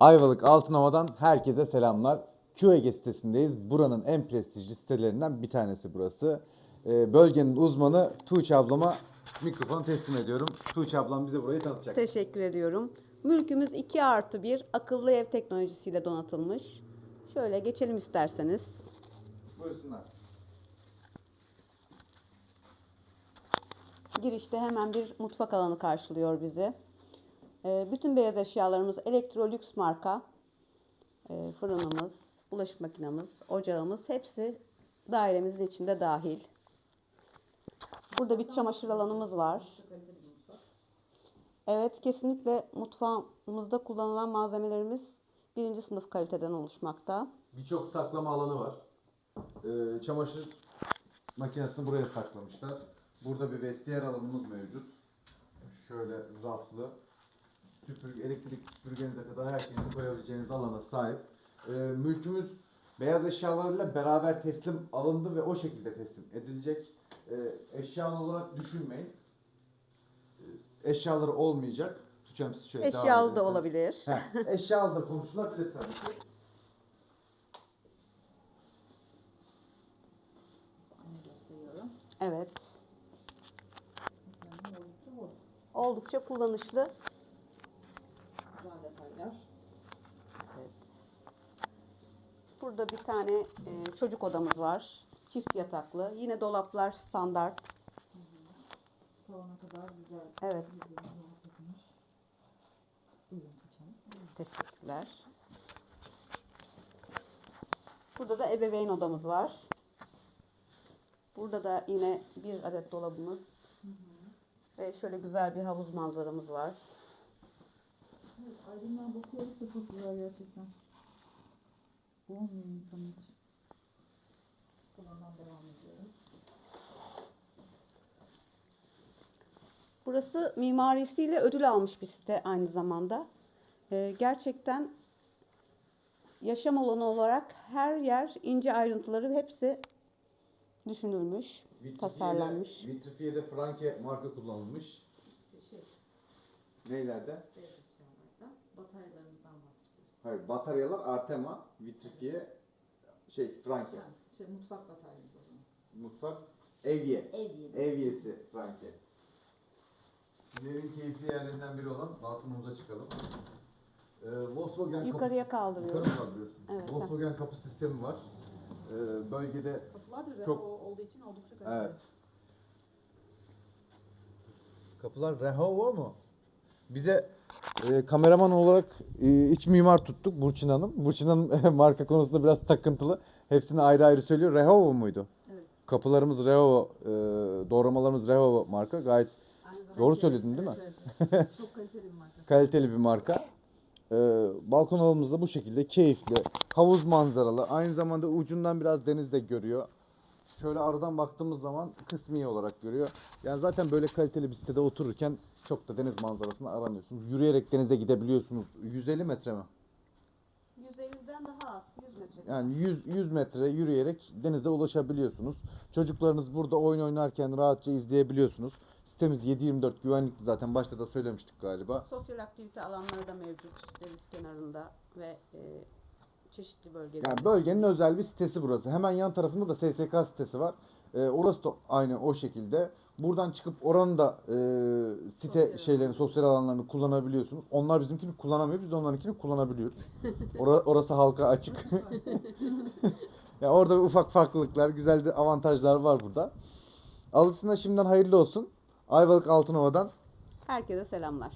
Ayvalık Altınova'dan herkese selamlar. QEG sitesindeyiz. Buranın en prestijli sitelerinden bir tanesi burası. Ee, bölgenin uzmanı Tuğçe ablama mikrofonu teslim ediyorum. Tuğçe ablam bize burayı tanıtacak. Teşekkür ediyorum. Mülkümüz 2 artı 1 akıllı ev teknolojisiyle donatılmış. Şöyle geçelim isterseniz. Buyursunlar. Girişte hemen bir mutfak alanı karşılıyor bizi. Ee, bütün beyaz eşyalarımız Electrolux marka. Ee, fırınımız, bulaşık makinamız, ocağımız hepsi dairemizin içinde dahil. Burada bir çamaşır alanımız var. Evet kesinlikle mutfağımızda kullanılan malzemelerimiz birinci sınıf kaliteden oluşmakta. Birçok saklama alanı var. Ee, çamaşır makinesini buraya saklamışlar. Burada bir vestiyer alanımız mevcut. Şöyle raflı. Süpürge, elektrik süpürgenize kadar her şeyini koyabileceğiniz alana sahip. Ee, mülkümüz beyaz eşyalarıyla beraber teslim alındı ve o şekilde teslim edilecek. Ee, eşyalı olarak düşünmeyin. Ee, eşyaları olmayacak. Tuğçe'm siz şöyle Eşyalı da olabilir. Heh, eşyalı da konuşulabilir tabii ki. Evet. Oldukça kullanışlı. Evet. Burada bir tane e, çocuk odamız var. Çift yataklı. Yine dolaplar standart. Tavana kadar güzel. Evet. Teşekkürler. Burada da ebeveyn odamız var. Burada da yine bir adet dolabımız. Ve şöyle güzel bir havuz manzaramız var. Evet, aydınlığa bakıyoruz da çok güzel gerçekten. Olmuyor insan hiç. Salondan devam ediyoruz. Burası mimarisiyle ödül almış bir site aynı zamanda. Ee, gerçekten yaşam alanı olarak her yer ince ayrıntıları hepsi düşünülmüş, tasarlanmış. Vitrifiye'de Franke marka kullanılmış. Şey, Neylerde? eşyalardan, bataryalarımızdan bahsediyoruz. Hayır, bataryalar Artema, Vitrifiye, şey Franke. Ha, şey, mutfak bataryamız o zaman. Mutfak, Evye. Ev yeri. Evyesi Franke. Evin keyifli yerlerinden biri olan balkonumuza çıkalım. Ee, Volkswagen Yukarıya kaldırıyoruz. yukarı kaldırıyorsun. Evet, Volkswagen kapı sistemi var. Ee, bölgede Kapılar da Çok- Çok... olduğu için oldukça Evet. kaliteli. Kapılar Rehovo mu? Bize e, kameraman olarak e, iç mimar tuttuk Burçin Hanım. Burçin Hanım marka konusunda biraz takıntılı. Hepsini ayrı ayrı söylüyor. Rehovo muydu? Evet. Kapılarımız Rehovo, e, doğramalarımız Rehovo marka. Gayet Doğru söyledin değil mi? Evet, evet. Çok kaliteli bir marka. kaliteli bir marka. E, balkon alanımız da bu şekilde keyifli. Havuz manzaralı. Aynı zamanda ucundan biraz deniz de görüyor. Şöyle aradan baktığımız zaman kısmi olarak görüyor. Yani zaten böyle kaliteli bir sitede otururken çok da deniz manzarasını aramıyorsunuz. Yürüyerek denize gidebiliyorsunuz. 150 metre mi? 150'den daha az, 100 metre. Yani 100, 100 metre yürüyerek denize ulaşabiliyorsunuz. Çocuklarınız burada oyun oynarken rahatça izleyebiliyorsunuz. Sitemiz 7-24 güvenlikli zaten başta da söylemiştik galiba. Sosyal aktivite alanları da mevcut deniz kenarında ve e, çeşitli bölgelerde. Yani bölgenin özel bir sitesi burası. Hemen yan tarafında da SSK sitesi var. Ee, orası da aynı o şekilde. Buradan çıkıp oranın da e, site Sosyal şeylerini, sosyal alanlarını kullanabiliyorsunuz. Onlar bizimkini kullanamıyor, biz onlarınkini kullanabiliyoruz. Ora- orası halka açık. ya orada ufak farklılıklar, güzel de avantajlar var burada. Alısına şimdiden hayırlı olsun. Ayvalık Altınova'dan Herkese selamlar.